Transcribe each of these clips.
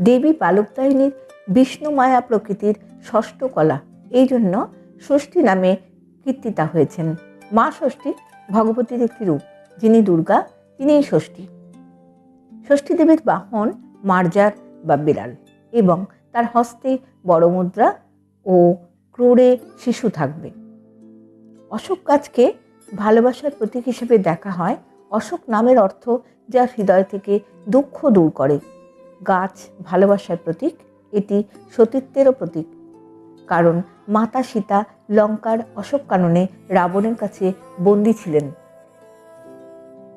দেবী পালকদায়িনীর বিষ্ণু মায়া প্রকৃতির ষষ্ঠ কলা। এই জন্য ষষ্ঠী নামে কীর্তিতা হয়েছেন। মা ষষ্ঠী ভগবতীর একটি রূপ, যিনি দুর্গা, তিনিই ষষ্ঠী। ষষ্ঠী দেবীর বাহন মার্জার বা বিড়াল এবং তার হস্তে বড় মুদ্রা ও ক্রোড়ে শিশু থাকবে। অশোক গাছকে ভালোবাসার প্রতীক হিসেবে দেখা হয়। অশোক নামের অর্থ যা হৃদয় থেকে দুঃখ দূর করে। গাছ ভালোবাসার প্রতীক, এটি সতীত্বেরও প্রতীক। কারণ মাতা সীতা লঙ্কার অশোক কাননে রাবণের কাছে বন্দী ছিলেন।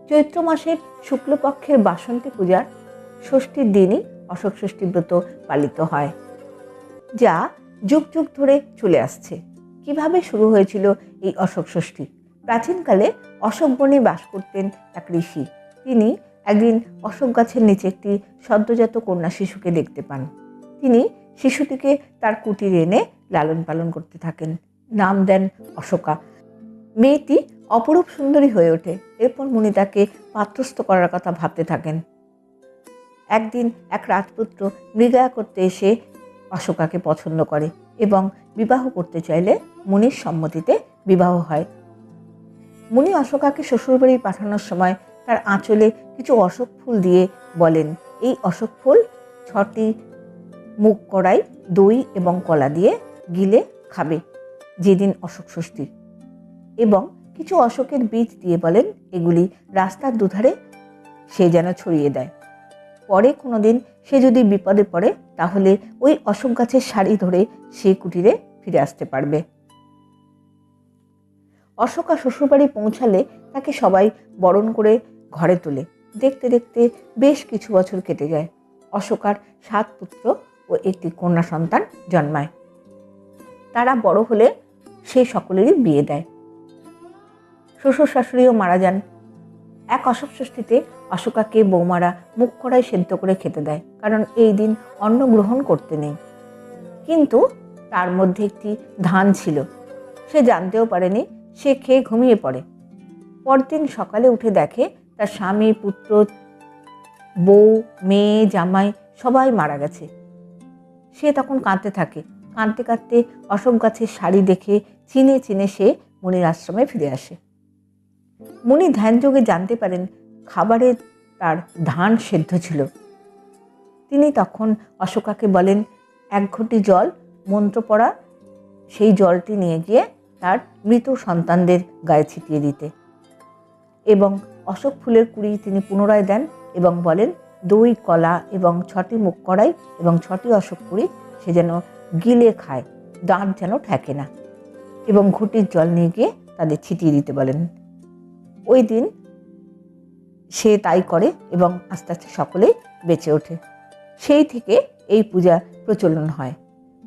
চৈত্র মাসের শুক্লপক্ষের বাসন্তী পূজার ষষ্ঠীর দিনই অশোক ষষ্ঠী ব্রত পালিত হয়, যা যুগ যুগ ধরে চলে আসছে। কীভাবে শুরু হয়েছিল এই অশোক ষষ্ঠী? প্রাচীনকালে অশোক বনে বাস করতেন এক ঋষি। তিনি একদিন অশোক গাছের নিচে একটি সদ্যজাত কন্যা শিশুকে দেখতে পান। তিনি শিশুটিকে তার কুটির এনে লালন পালন করতে থাকেন। নাম দেন অশোকা। মেয়েটি অপরূপ সুন্দরী হয়ে ওঠে। এরপর মুনি তাকে পাত্রস্থ করার কথা ভাবতে থাকেন। একদিন এক রাজপুত্র মৃগয়া করতে এসে অশোকাকে পছন্দ করে এবং বিবাহ করতে চাইলে মুনির সম্মতিতে বিবাহ হয়। মুনি অশোকাকে শ্বশুরবাড়ি পাঠানোর সময় তার আঁচলে কিছু অশোক ফুল দিয়ে বলেন, এই অশোক ফুল ছটি মুখ কড়াই, দই এবং কলা দিয়ে গিলে খাবে, যেদিন অশোক ষষ্ঠী। এবং কিছু অশোকের বীজ দিয়ে বলেন, এগুলি রাস্তার দুধারে সে যেন ছড়িয়ে দেয়। পরে কোনো দিন সে যদি বিপদে পড়ে, তাহলে ওই অশোক গাছের শাড়ি ধরে সে কুটিরে ফিরে আসতে পারবে। অশোকা শ্বশুরবাড়ি পৌঁছালে তাকে সবাই বরণ করে ঘরে তোলে। দেখতে দেখতে বেশ কিছু বছর কেটে যায়। অশোকার সাত পুত্র ও একটি কন্যা সন্তান জন্মায়। তারা বড় হলে সে সকলেরই বিয়ে দেয়। শ্বশুর শাশুড়িও মারা যান। এক অশোক ষষ্ঠীতে অশোকাকে বৌমারা মুখ কড়াই সেদ্ধ করে খেতে দেয়, কারণ এই দিন অন্ন গ্রহণ করতে নেই। কিন্তু তার মধ্যে একটি ধান ছিল। সে জানতেও পারেনি, সে খেয়ে ঘুমিয়ে পড়ে। পরদিন সকালে উঠে দেখে তার স্বামী, পুত্র, বউ, মেয়ে, জামাই সবাই মারা গেছে। সে তখন কাঁদতে থাকে। কাঁদতে কাঁদতে অশোক গাছের শাড়ি দেখে চিনে চিনে সে মুনির আশ্রমে ফিরে আসে। মুনি ধ্যানযোগে জানতে পারেন খাবারে তার ধান সেদ্ধ ছিল। তিনি তখন অশোকাকে বলেন, এক ঘটি জল, মন্ত্র পড়া, সেই জলটি নিয়ে গিয়ে তার মৃত সন্তানদের গায়ে ছিটিয়ে দিতে। এবং অশোক ফুলের কুড়ি তিনি পুনরায় দেন এবং বলেন, দই, কলা এবং ছটি মুখ কড়াই এবং ছটি অশোক কুড়ি সে যেন গিলে খায়, দাঁত যেন ঠেকে না। এবং ঘুটির জল নিয়ে গিয়ে তাদের ছিটিয়ে দিতে বলেন। ওই দিন সে তাই করে এবং আস্তে আস্তে সকলেই বেঁচে ওঠে। সেই থেকে এই পূজা প্রচলন হয়।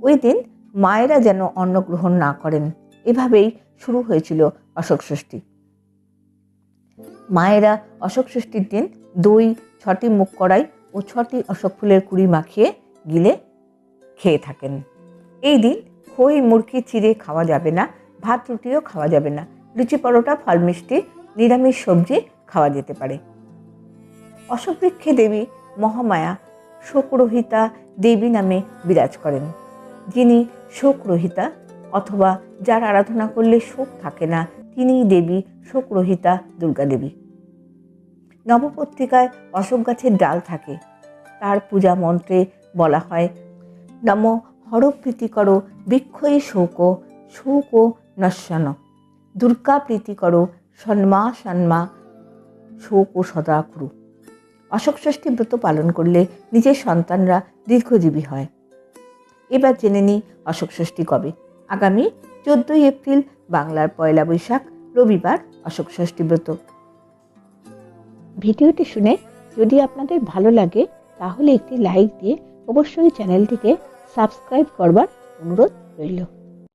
ওই দিন মায়েরা যেন অন্ন গ্রহণ না করেন, এভাবেই শুরু হয়েছিল অশোক ষষ্ঠী। মায়েরা অশোক ষষ্ঠীর দিন দই, ছটি মুখ কড়াই ও ছটি অশোক ফুলের কুড়ি মাখিয়ে গিলে খেয়ে থাকেন। এই দিন খই মুরগি চিড়ে খাওয়া যাবে না, ভাত রুটিও খাওয়া যাবে না। লুচি পরোটা, ফল মিষ্টি, নিরামিষ সবজি খাওয়া যেতে পারে। অশোকবৃক্ষে দেবী মহামায়া শোকরহিতা দেবী নামে বিরাজ করেন। যিনি শোকরহিতা অথবা যার আরাধনা করলে শোক থাকে না তিনিই দেবী, শোকরহিতা, দুর্গা দেবী। নবপত্রিকায় অশোক গাছের ডাল থাকে। তার পূজা মন্ত্রে বলা হয়, নম হরপ্রীতি করো বৃক্ষই শোক শোক নশ্বন দুর্গা প্রীতি করো সন্মা সন্মা, শোক ও সদা কুরু। অশোক ষষ্ঠী ব্রত পালন করলে নিজের সন্তানরা দীর্ঘজীবী হয়। এবার জেনে নিই অশোক ষষ্ঠী কবে। আগামী চোদ্দোই এপ্রিল, বাংলার পয়লা বৈশাখ, রবিবার, অশোক ষষ্ঠী ব্রত। ভিডিওটি শুনে যদি আপনাদের ভালো লাগে, তাহলে একটি লাইক দিয়ে অবশ্যই চ্যানেলটিকে সাবস্ক্রাইব করবার অনুরোধ রইল।